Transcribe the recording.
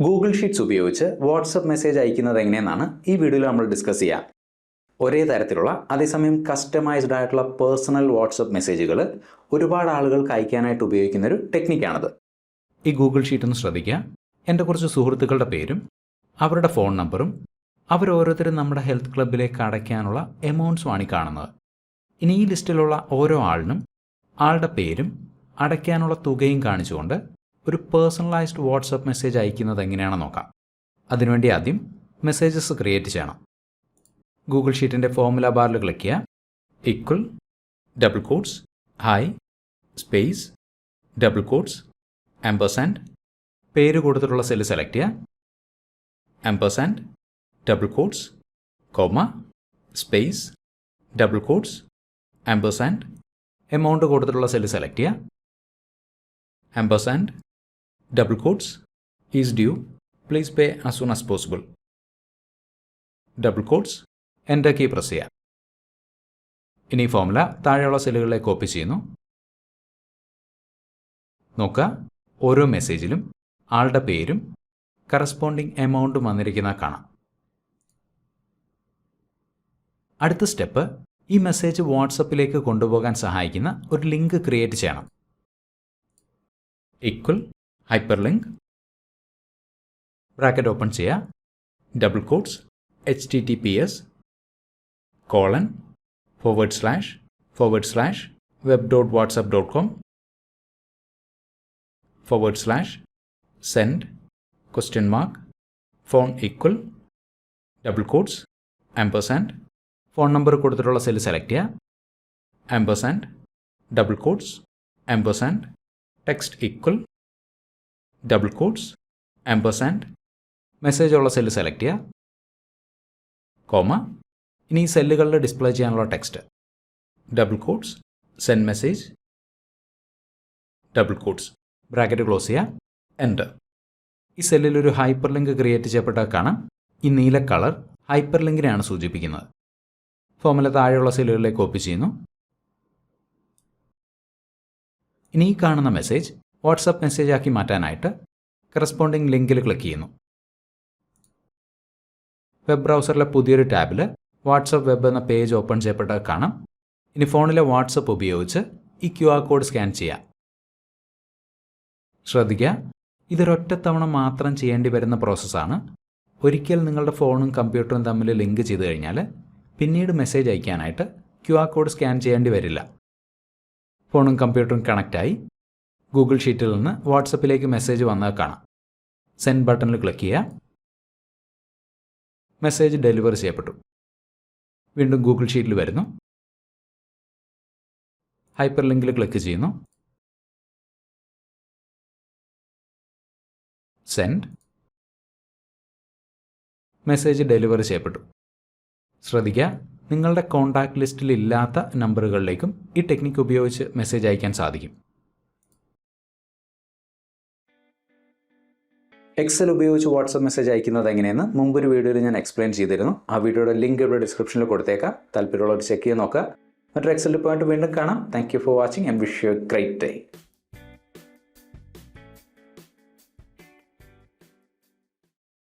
Google sheets ഉപയോഗിച്ച് WhatsApp message അയക്കുന്നത് എങ്ങനെയെന്നാണ് ഈ വീഡിയോയിൽ നമ്മൾ ഡിസ്കസ് ചെയ്യുക ഒരേ തരത്തിലുള്ള അതേസമയം കസ്റ്റമൈസ്ഡ് ആയിട്ടുള്ള പേഴ്സണൽ വാട്സപ്പ് മെസ്സേജുകൾ ഒരുപാട് ആളുകൾക്ക് അയക്കാനായിട്ട് ഉപയോഗിക്കുന്ന ഒരു ടെക്നിക്കാണത് ഈ ഗൂഗിൾ ഷീറ്റ് ഒന്ന് ശ്രദ്ധിക്കുക. എന്റെ കുറച്ച് സുഹൃത്തുക്കളുടെ പേരും അവരുടെ ഫോൺ നമ്പറും അവരോരോരുത്തരും നമ്മുടെ ഹെൽത്ത് ക്ലബിലേക്ക് അടയ്ക്കാനുള്ള എമൗണ്ട്സുമാണ് ഈ കാണുന്നത്. ഇനി ഈ ലിസ്റ്റിലുള്ള ഓരോ ആളിനും ആളുടെ പേരും അടയ്ക്കാനുള്ള തുകയും കാണിച്ചുകൊണ്ട് ഒരു പേഴ്സണലൈസ്ഡ് വാട്സപ്പ് മെസ്സേജ് അയക്കുന്നത് എങ്ങനെയാണെന്ന് നോക്കാം. അതിനുവേണ്ടി ആദ്യം മെസ്സേജസ് ക്രിയേറ്റ് ചെയ്യണം. ഗൂഗിൾ ഷീറ്റിന്റെ ഫോർമുല ബാറിൽ ക്ലിക്ക് ചെയ്യുക equal double quotes hi space double quotes ampersand പേര് കൊടുത്തിട്ടുള്ള സെല്ല് സെലക്ട് ചെയ്യുക ampersand double quotes comma space double quotes ampersand amount കൊടുത്തിട്ടുള്ള സെല്ല് സെലക്ട് ചെയ്യുക ampersand double quotes, is due please pay as soon as possible double quotes enter key press ചെയ്യാം ഇനി formula താഴെയുള്ള സെല്ലുകളിലെ copy ചെയ്യുന്നു. നോക്കുക ഓരോ മെസ്സേജിലും ആളുടെ പേരും കറസ്പോണ്ടിങ് എമൗണ്ടും വന്നിരിക്കുന്ന കാണാം. അടുത്ത സ്റ്റെപ്പ് ഈ മെസ്സേജ് വാട്സപ്പിലേക്ക് കൊണ്ടുപോകാൻ സഹായിക്കുന്ന ഒരു ലിങ്ക് ക്രിയേറ്റ് ചെയ്യണം. ഈക്വൽ ലിങ്ക് ബ്രാക്കറ്റ് ഓപ്പൺ ചെയ്യുക double quotes H T T P S colon forward slash forward slash web dot WhatsApp dot com forward slash send question mark phone equal double quotes ampersand phone number കൊടുത്തിട്ടുള്ള cell select ചെയ്യുക ampersand double quotes ampersand text equal double ampersand message ഉള്ള cell select ചെയ്യുക comma ഇനി ഈ സെല്ലുകളിൽ display ചെയ്യാനുള്ള text double quotes send message double quotes bracket close ചെയ്യുക enter ഈ സെല്ലിൽ ഒരു ഹൈപ്പർ ലിങ്ക് ക്രിയേറ്റ് ചെയ്യപ്പെട്ടാൽ കാണാം. ഈ നീല കളർ ഹൈപ്പർ ലിങ്കിനെയാണ് സൂചിപ്പിക്കുന്നത്. ഫോമിലെ താഴെയുള്ള സെല്ലുകളിലേക്ക് കോപ്പി ചെയ്യുന്നു. ഇനി ഈ കാണുന്ന മെസ്സേജ് വാട്സപ്പ് മെസ്സേജ് ആക്കി മാറ്റാനായിട്ട് കറസ്പോണ്ടിങ് ലിങ്കിൽ ക്ലിക്ക് ചെയ്യുന്നു. വെബ് ബ്രൗസറിലെ പുതിയൊരു ടാബിൽ വാട്സപ്പ് വെബ് എന്ന പേജ് ഓപ്പൺ ചെയ്യപ്പെട്ടത് കാണാം. ഇനി ഫോണിലെ വാട്സപ്പ് ഉപയോഗിച്ച് ഈ ക്യു ആർ കോഡ് സ്കാൻ ചെയ്യാം. ശ്രദ്ധിക്കുക ഇതൊരൊറ്റ തവണ മാത്രം ചെയ്യേണ്ടി വരുന്ന പ്രോസസ്സാണ് ഒരിക്കൽ നിങ്ങളുടെ ഫോണും കമ്പ്യൂട്ടറും തമ്മിൽ ലിങ്ക് ചെയ്ത് കഴിഞ്ഞാൽ പിന്നീട് മെസ്സേജ് അയക്കാനായിട്ട് ക്യു ആർ കോഡ് സ്കാൻ ചെയ്യേണ്ടി വരില്ല. ഫോണും കമ്പ്യൂട്ടറും കണക്റ്റായി ഗൂഗിൾ ഷീറ്റിൽ നിന്ന് വാട്സപ്പിലേക്ക് മെസ്സേജ് വന്നത് കാണാം. സെൻഡ് ബട്ടണിൽ ക്ലിക്ക് ചെയ്യുക. മെസ്സേജ് ഡെലിവർ ചെയ്യപ്പെട്ടു. വീണ്ടും ഗൂഗിൾ ഷീറ്റിൽ വരുന്നു. ഹൈപ്പർ ലിങ്കിൽ ക്ലിക്ക് ചെയ്യുന്നു. സെൻഡ്. മെസ്സേജ് ഡെലിവർ ചെയ്യപ്പെട്ടു. ശ്രദ്ധിക്കുക നിങ്ങളുടെ കോൺടാക്ട് ലിസ്റ്റിൽ ഇല്ലാത്ത നമ്പറുകളിലേക്കും ഈ ടെക്നിക്ക് ഉപയോഗിച്ച് മെസ്സേജ് അയക്കാൻ സാധിക്കും. എക്സൽ ഉപയോഗിച്ച് വാട്സപ്പ് മെസ്സേജ് അയക്കുന്നത് എങ്ങനെയെന്ന് മുമ്പൊരു വീഡിയോയിൽ ഞാൻ എക്സ്പ്ലെയിൻ ചെയ്തിരുന്നു. ആ വീഡിയോയുടെ ലിങ്ക് ഇവിടെ ഡിസ്ക്രിപ്ഷനിൽ കൊടുത്തേക്കാം. താല്പര്യമുള്ളവർ ചെക്ക് ചെയ്ത് നോക്കുക. മറ്റൊരു എക്സൽ പോയിന്റ് വീണ്ടും കാണാം. Thank you for watching and wish you great day